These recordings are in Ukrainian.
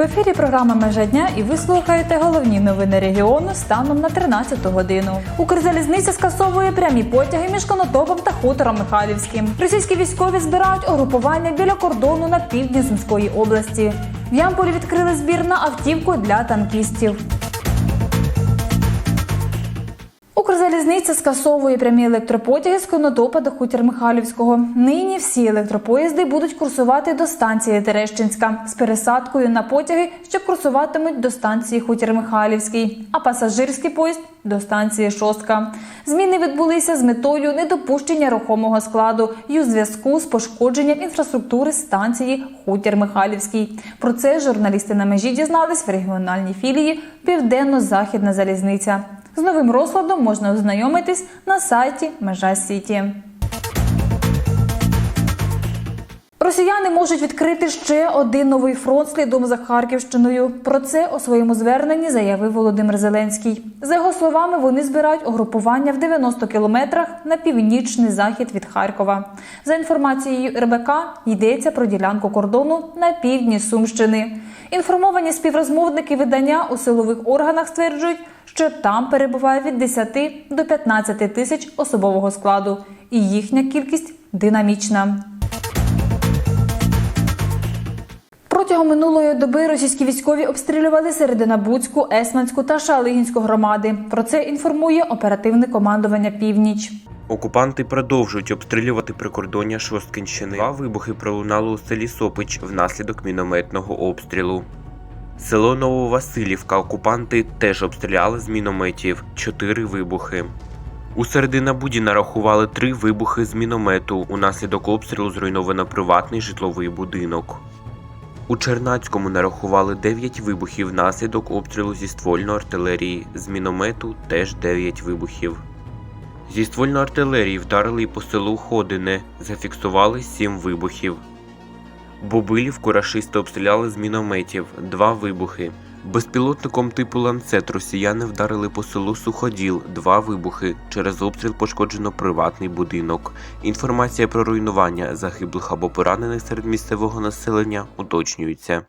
В ефірі програма Межа дня і ви слухаєте головні новини регіону станом на 13 годину. Укрзалізниця скасовує прямі потяги між Конотопом та хутором Михайлівським. Російські військові збирають угрупування біля кордону на півдні Сумської області. В Ямполі відкрили збір на автівку для танкістів. Укрзалізниця скасовує прямі електропотяги з Конотопа до Хутір Михайлівського. Нині всі електропоїзди будуть курсувати до станції Терещинська з пересадкою на потяги, що курсуватимуть до станції Хутір Михайлівський, а пасажирський поїзд до станції Шостка. Зміни відбулися з метою недопущення рухомого складу і у зв'язку з пошкодженням інфраструктури станції Хутір Михайлівський. Про це журналісти на межі дізнались в регіональній філії Південно-Західна залізниця. З новим розкладом можна ознайомитись на сайті Межа Сіті. Росіяни можуть відкрити ще один новий фронт слідом за Харківщиною. Про це у своєму зверненні заявив Володимир Зеленський. За його словами, вони збирають угрупування в 90 кілометрах на північний захід від Харкова. За інформацією РБК йдеться про ділянку кордону на півдні Сумщини. Інформовані співрозмовники видання у силових органах стверджують, що там перебуває від 10 до 15 тисяч особового складу, і їхня кількість динамічна. Протягом минулої доби російські військові обстрілювали Серединабудську, Есманську та Шалигінську громади. Про це інформує оперативне командування Північ. Окупанти продовжують обстрілювати прикордоння Шосткинщини. Два вибухи пролунали у селі Сопич внаслідок мінометного обстрілу. Село Нововасилівка окупанти теж обстріляли з мінометів чотири вибухи. У Серединабуді нарахували три вибухи з міномету. Унаслідок обстрілу зруйновано приватний житловий будинок. У Чернацькому нарахували 9 вибухів внаслідок обстрілу зі ствольної артилерії. З міномету теж 9 вибухів. Зі ствольної артилерії вдарили й по селу Ходине, зафіксували 7 вибухів. Бобилівку рашисти обстріляли з мінометів, 2 вибухи. Безпілотником типу ланцет росіяни вдарили по селу Суходіл, Два вибухи. Через обстріл пошкоджено приватний будинок. Інформація про руйнування загиблих або поранених серед місцевого населення уточнюється.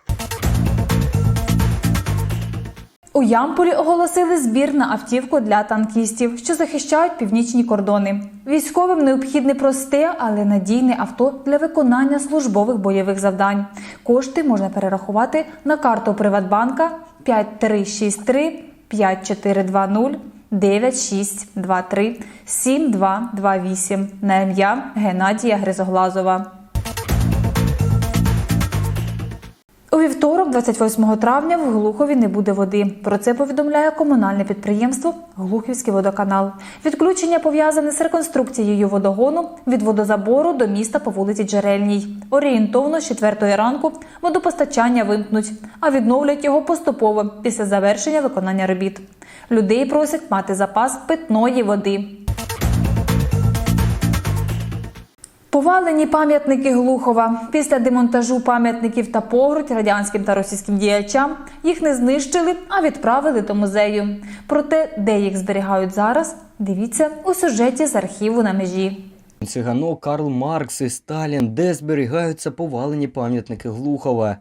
У Ямполі оголосили збір на автівку для танкістів, що захищають північні кордони. Військовим необхідне просте, але надійне авто для виконання службових бойових завдань. Кошти можна перерахувати на карту Приватбанка 5363 5420 9623 7228 на ім'я Геннадія Гризоглазова. У вівторок, 28 травня, в Глухові не буде води. Про це повідомляє комунальне підприємство Глухівський водоканал. Відключення пов'язане з реконструкцією водогону від водозабору до міста по вулиці Джерельній. Орієнтовно з 4 ранку водопостачання вимкнуть, а відновлять його поступово після завершення виконання робіт. Людей просять мати запас питної води. Повалені пам'ятники Глухова. Після демонтажу пам'ятників та погрудь радянським та російським діячам їх не знищили, а відправили до музею. Проте, де їх зберігають зараз, дивіться у сюжеті з архіву на межі. Циганок, Карл Маркс і Сталін, де зберігаються повалені пам'ятники Глухова.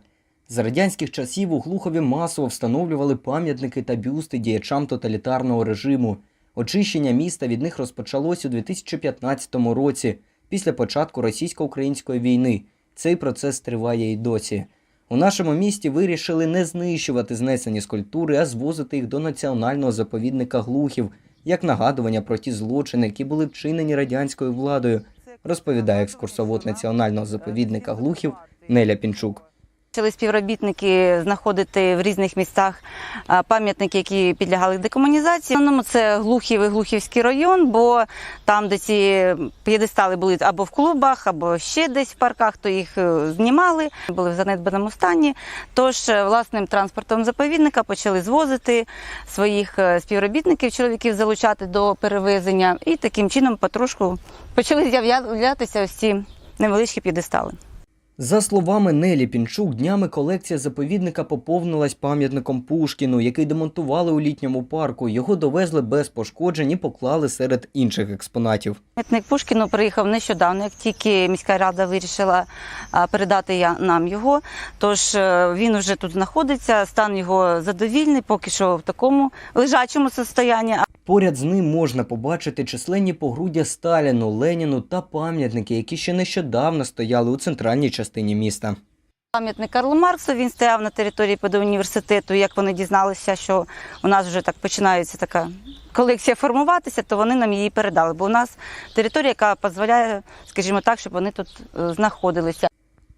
За радянських часів у Глухові масово встановлювали пам'ятники та бюсти діячам тоталітарного режиму. Очищення міста від них розпочалось у 2015 році, після початку російсько-української війни. Цей процес триває і досі. У нашому місті вирішили не знищувати знесені скульптури, а звозити їх до національного заповідника Глухів, як нагадування про ті злочини, які були вчинені радянською владою, розповідає екскурсовод національного заповідника Глухів Неля Пінчук. Почали співробітники знаходити в різних містах пам'ятники, які підлягали декомунізації. Основному це Глухів і Глухівський район, бо там, де ці п'єдестали були або в клубах, або ще десь в парках, то їх е, знімали, були в занедбаному стані. Тож е, власним транспортом заповідника почали звозити своїх е, співробітників, чоловіків залучати до перевезення, і таким чином потрошку почали з'являтися ось ці невеличкі п'єдестали. За словами Нелі Пінчук, днями колекція заповідника поповнилась пам'ятником Пушкіну, який демонтували у літньому парку. Його довезли без пошкоджень і поклали серед інших експонатів. Пам'ятник Пушкіну приїхав нещодавно, як тільки міська рада вирішила передати нам його. Тож е, він вже тут знаходиться, стан його задовільний, поки що в такому лежачому состоянні. Поряд з ним можна побачити численні погруддя Сталіну, Леніну та пам'ятники, які ще нещодавно стояли у центральній частині міста. Пам'ятник Карлу Марксу він стояв на території педуніверситету. Як вони дізналися, що у нас вже так починається така колекція формуватися, то вони нам її передали. Бо у нас територія, яка дозволяє, скажімо так, щоб вони тут е, знаходилися.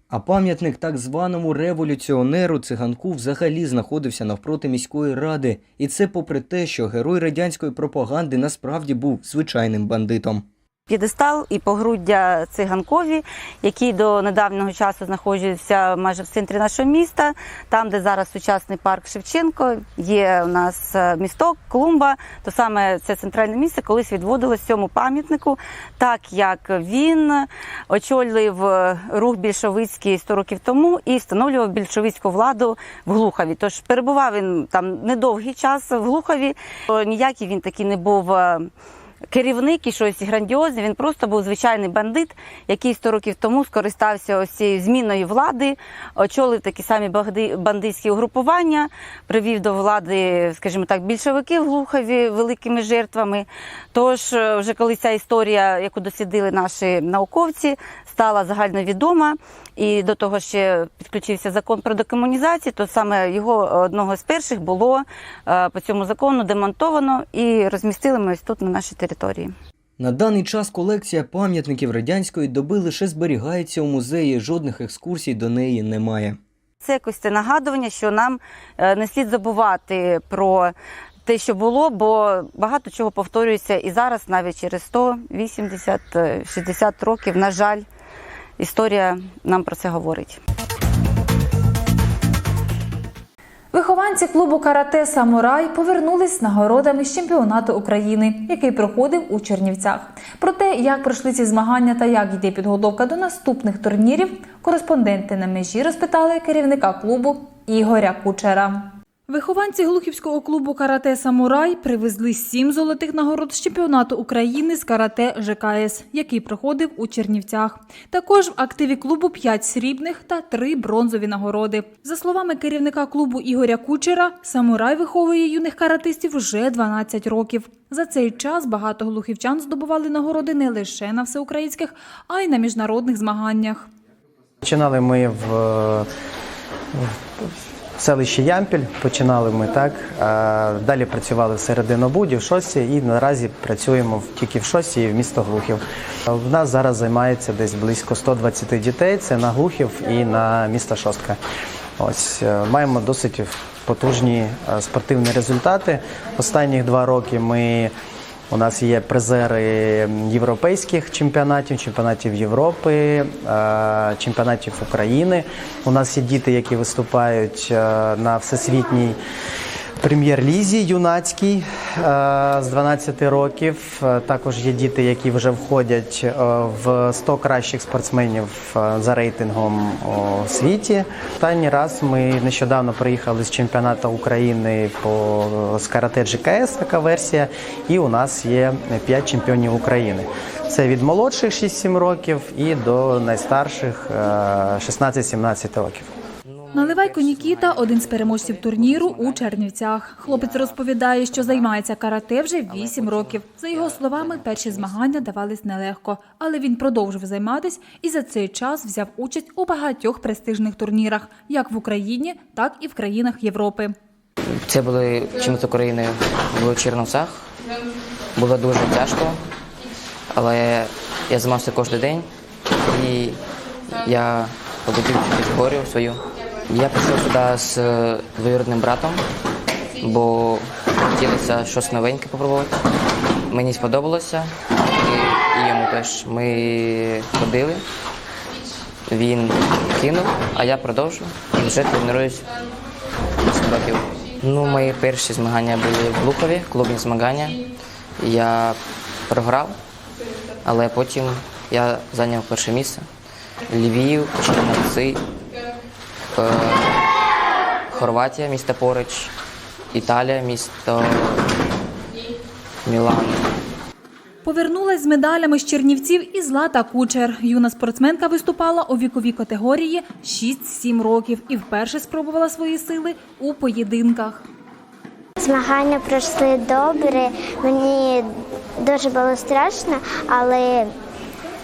А пам'ятник так званому революціонеру циганку взагалі знаходився навпроти міської ради, і це попри те, що герой радянської пропаганди насправді був звичайним бандитом. П'єдестал і погруддя циганкові, який до недавнього часу знаходився майже в центрі нашого міста, там, де зараз сучасний парк Шевченко, є у нас е, місток, клумба, то саме це центральне місце колись відводилось цьому пам'ятнику, так як він очолив е, рух більшовицький 100 років тому і встановлював більшовицьку владу в Глухові. Тож перебував він там недовгий час в Глухові. Ніякий він такий не був. Керівник і щось грандіозне. Він просто був звичайний бандит, який 100 років тому скористався ось цією зміною влади, очолив такі самі бандитські угрупування, привів до влади, скажімо так, більшовики в Глухові великими жертвами. Тож, е, вже коли ця історія, яку дослідили наші науковці, стала загальновідома, і до того ще підключився закон про декомунізацію, то саме його одного з перших було е, по цьому закону демонтовано і розмістили ми ось тут на нашій території. На даний час колекція пам'ятників радянської доби лише зберігається у музеї, жодних екскурсій до неї немає. Це якось це нагадування, що нам е, не слід забувати про те, що було, бо багато чого повторюється і зараз, навіть через 100, 80, е, 60 років, на жаль, історія нам про це говорить. Вихованці клубу карате Самурай повернулись з нагородами з чемпіонату України, який проходив у Чернівцях. Про те, як пройшли ці змагання та як йде підготовка до наступних турнірів, кореспонденти на межі розпитали керівника клубу Ігоря Кучера. Вихованці глухівського клубу карате Самурай привезли сім золотих нагород з чемпіонату України з карате ЖКС, який проходив у Чернівцях. Також в активі клубу п'ять срібних та три бронзові нагороди. За словами керівника клубу Ігоря Кучера, самурай виховує юних каратистів вже 12 років. За цей час багато глухівчан здобували нагороди не лише на всеукраїнських, а й на міжнародних змаганнях. Починали ми в, е, в селищі Ямпіль, починали ми так. Далі працювали в Серединобуді, в Шосі і наразі працюємо тільки в Шосі і в місто Глухів. В нас зараз займається десь близько 120 дітей. Це на Глухів і на місто Шостка. Ось е, маємо досить потужні е, спортивні результати. Останніх два роки ми у нас є призери європейських чемпіонатів, чемпіонатів Європи, е, чемпіонатів України. У нас є діти, які виступають е, на всесвітній прем'єр-лізі юнацькій е, з 12 років. Е, Також є діти, які вже входять е, в 100 кращих спортсменів за рейтингом у світі. Останній раз ми нещодавно приїхали з чемпіонату України по з карате GKS, така версія, і у нас є 5 чемпіонів України. Це від молодших 6-7 років і до найстарших е, 16-17 років. Наливайко Нікіта один з переможців турніру у Чернівцях. Хлопець розповідає, що займається карате вже 8 років. За його словами, перші змагання давались нелегко, але він продовжив займатися і за цей час взяв участь у багатьох престижних турнірах, як в Україні, так і в країнах Європи. Це були чемпіонат України в Черновцях. Було дуже тяжко, але я займався кожен день і я побудив категорію свою. Я прийшов сюди з е, двоюрідним братом, бо хотілося щось новеньке попробувати. Мені сподобалося і, йому теж. Ми ходили, він кинув, а я продовжив і вже тренуюсь 8 років. Ну, мої перші змагання були в Глухові, клубні змагання. Я програв, але потім я зайняв перше місце. Львів, Чернівці, Хорватія, місто поруч, Італія, місто Мілан. Повернулась з медалями з Чернівців і Злата Кучер. Юна спортсменка виступала у віковій категорії 6-7 років і вперше спробувала свої сили у поєдинках. Змагання пройшли добре. Мені дуже було страшно, але,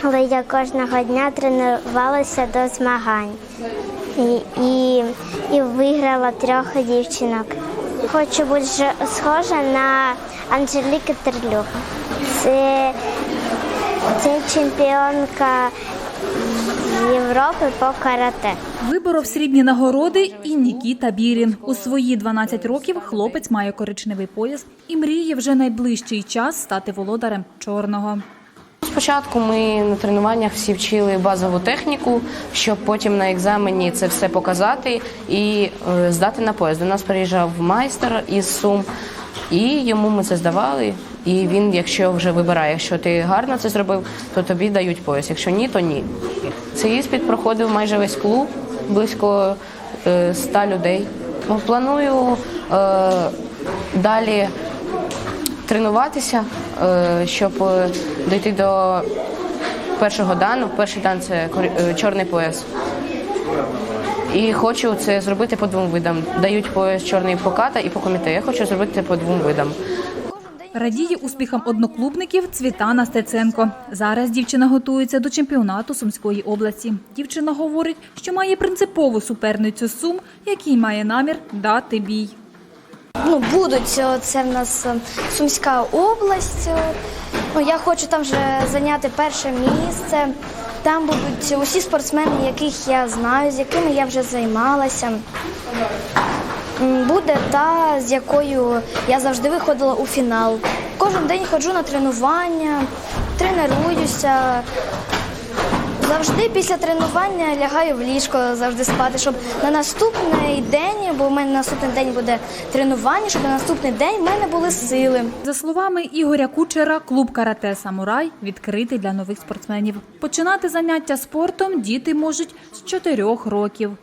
але я кожного дня тренувалася до змагань і, і, виграла трьох дівчинок. Хочу бути схожа на Анжеліки Терлюк. Це, це чемпіонка Європи по карате. Виборов срібні нагороди і Нікіта Бірін. У свої 12 років хлопець має коричневий пояс і мріє вже найближчий час стати володарем чорного. Спочатку ми на тренуваннях всі вчили базову техніку, щоб потім на екзамені це все показати і е, здати на поїзд. До нас приїжджав майстер із Сум, і йому ми це здавали. І він, якщо вже вибирає, якщо ти гарно це зробив, то тобі дають пояс. Якщо ні, то ні. Цей іспит проходив майже весь клуб, близько е, 100 людей. Ну, Планую е, далі тренуватися, щоб е, дійти до першого дану. Перший дан це е, чорний пояс. І хочу це зробити по двом видам. Дають пояс чорний по ката і по комітету. Я хочу зробити по двом видам. Радіє успіхам одноклубників Цвітана Стеценко. Зараз дівчина готується до чемпіонату Сумської області. Дівчина говорить, що має принципову суперницю Сум, який має намір дати бій. Ну, будуть е, це в нас е, Сумська область. е, Ну, я хочу там вже зайняти перше місце. Там будуть усі спортсмени, яких я знаю, з якими я вже займалася. Буде та, з якою я завжди виходила у фінал. Кожен день ходжу на тренування, тренуюся. Завжди після тренування лягаю в ліжко завжди спати, щоб на наступний день, бо в мене наступний день буде тренування, щоб на наступний день в мене були сили. За словами Ігоря Кучера, клуб карате Самурай відкритий для нових спортсменів. Починати заняття спортом діти можуть з 4 років.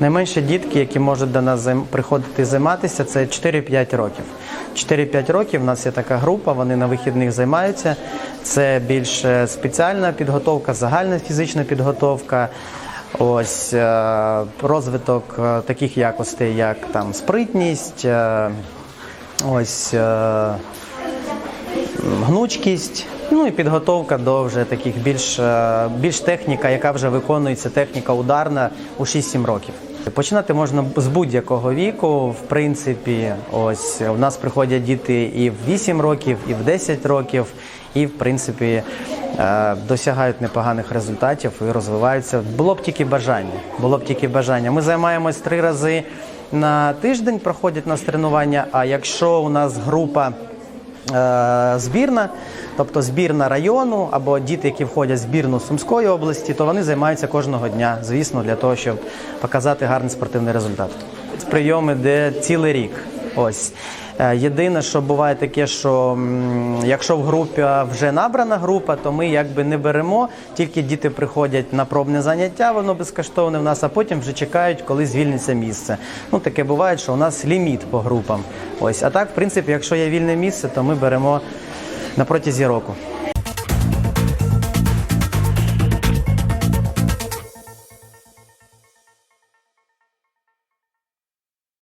Найменші дітки, які можуть до нас приходити займатися, це 4-5 років. 4-5 років у нас є така група, вони на вихідних займаються. Це більш е, спеціальна підготовка, загальна фізична підготовка. Ось е, розвиток е, таких якостей, як там спритність, ось гнучкість, ну і підготовка до вже таких більш, е, більш техніка, яка вже виконується, техніка ударна у 6-7 років. Починати можна з будь-якого віку. В принципі, ось у нас приходять діти і в 8 років, і в 10 років, і в принципі е, досягають непоганих результатів і розвиваються. Було б тільки бажання. Було б тільки бажання. Ми займаємось три рази на тиждень, проходять у нас тренування. А якщо у нас група збірна, тобто збірна району або діти, які входять в збірну Сумської області, то вони займаються кожного дня, звісно, для того, щоб показати гарний спортивний результат. Прийоми де цілий рік. Ось. Е, Єдине, що буває таке, що якщо в групі вже набрана група, то ми якби не беремо, тільки діти приходять на пробне заняття, воно безкоштовне в нас, а потім вже чекають, коли звільниться місце. Ну таке буває, що у нас ліміт по групам. Ось, а так, в принципі, якщо є вільне місце, то ми беремо на протязі року.